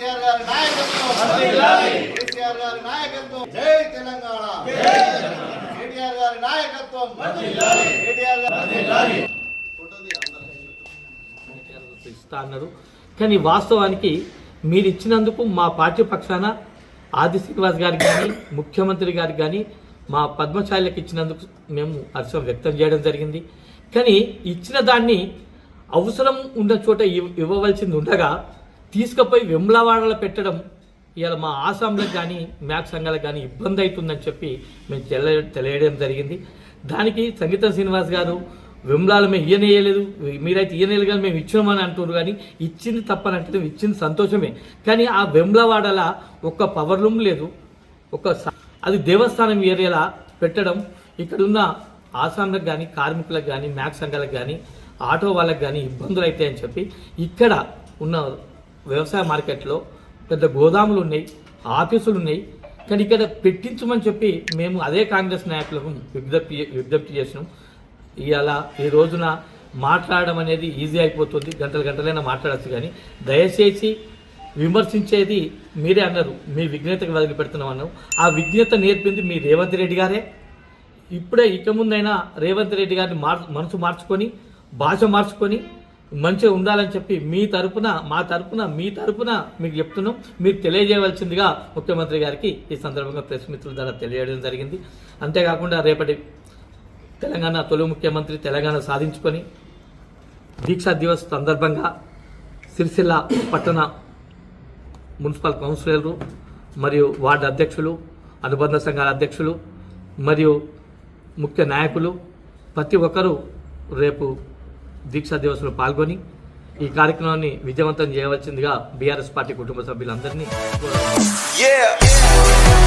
కేసీఆర్ గారి నాయకత్వం. కేసీఆర్ గారి నాయకత్వం. జై తెలంగాణ. కేటీఆర్ గారి నాయకత్వం. కేటీఆర్ గారి ఉంటుంది అందరూ. ఇస్తా అన్నారు. కానీ వాస్తవానికి మీరు ఇచ్చినందుకు మా పార్టీ పక్షాన ఆది శ్రీనివాస్ గారికి కానీ ముఖ్యమంత్రి గారికి కానీ మా పద్మశాలకు ఇచ్చినందుకు మేము హర్షం వ్యక్తం చేయడం జరిగింది. కానీ ఇచ్చిన దాన్ని అవసరం ఉన్న చోట ఇవ్- ఇవ్వవలసింది ఉండగా తీసుకుపోయి వెమ్లవాడలో పెట్టడం ఇవాళ మా ఆసాంలకు కానీ మ్యాప్ సంఘాలకు కానీ ఇబ్బంది అవుతుందని చెప్పి మేము తెల తెలియడం జరిగింది. దానికి సంగీత శ్రీనివాస్ గారు విమ్లాలు మేము ఇయ్యనేయలేదు మీరైతే ఇయ్యనేయలేదు కానీ మేము ఇచ్చినామని అంటున్నారు కానీ ఇచ్చింది తప్పనంటే ఇచ్చింది సంతోషమే. కానీ ఆ వెమ్లవాడల ఒక్క పవర్ రూమ్ లేదు. ఒక అది దేవస్థానం ఏరియాలా పెట్టడం ఇక్కడున్న ఆసాంలకు కానీ కార్మికులకు కానీ మ్యాక్ సంఘాలకు కానీ ఆటో వాళ్ళకి కానీ ఇబ్బందులు అవుతాయని చెప్పి ఇక్కడ ఉన్న వ్యవసాయ మార్కెట్లో పెద్ద గోదాములు ఉన్నాయి ఆఫీసులు ఉన్నాయి కానీ ఇక్కడ పెట్టించమని చెప్పి మేము అదే కాంగ్రెస్ నాయకులకు విజ్ఞప్తి విజ్ఞప్తి చేసినాం. ఇవాళ ఈ రోజున మాట్లాడడం అనేది ఈజీ అయిపోతుంది. గంటలు గంటలైనా మాట్లాడచ్చు కానీ దయచేసి విమర్శించేది మీరే అన్నారు. మీ విజ్ఞతకు వదిలిపెడుతున్నాం అన్నారు ఆ విజ్ఞత నేర్పింది మీ రేవంత్ రెడ్డి గారే. ఇప్పుడే ఇక ముందైనా రేవంత్ రెడ్డి గారిని మార్ మనసు మార్చుకొని భాష మార్చుకొని మంచిగా ఉండాలని చెప్పి మీ తరపున మా తరపున మీ తరపున మీకు చెప్తున్నాం. మీరు తెలియజేయవలసిందిగా ముఖ్యమంత్రి గారికి ఈ సందర్భంగా ప్రెస్ మిత్రుల ద్వారా తెలియజేయడం జరిగింది. అంతేకాకుండా రేపటి తెలంగాణ తొలి ముఖ్యమంత్రి తెలంగాణ సాధించుకొని దీక్షా దివస్ సందర్భంగా సిరిసిల్ల పట్టణ మున్సిపల్ కౌన్సిలర్లు మరియు వార్డు అధ్యక్షులు అనుబంధ సంఘాల అధ్యక్షులు మరియు ముఖ్య నాయకులు ప్రతి ఒక్కరూ రేపు దీక్షా దివస్లో పాల్గొని ఈ కార్యక్రమాన్ని విజయవంతం చేయవలసిందిగా బీఆర్ఎస్ పార్టీ కుటుంబ సభ్యులందరినీ కోరుతున్నాను.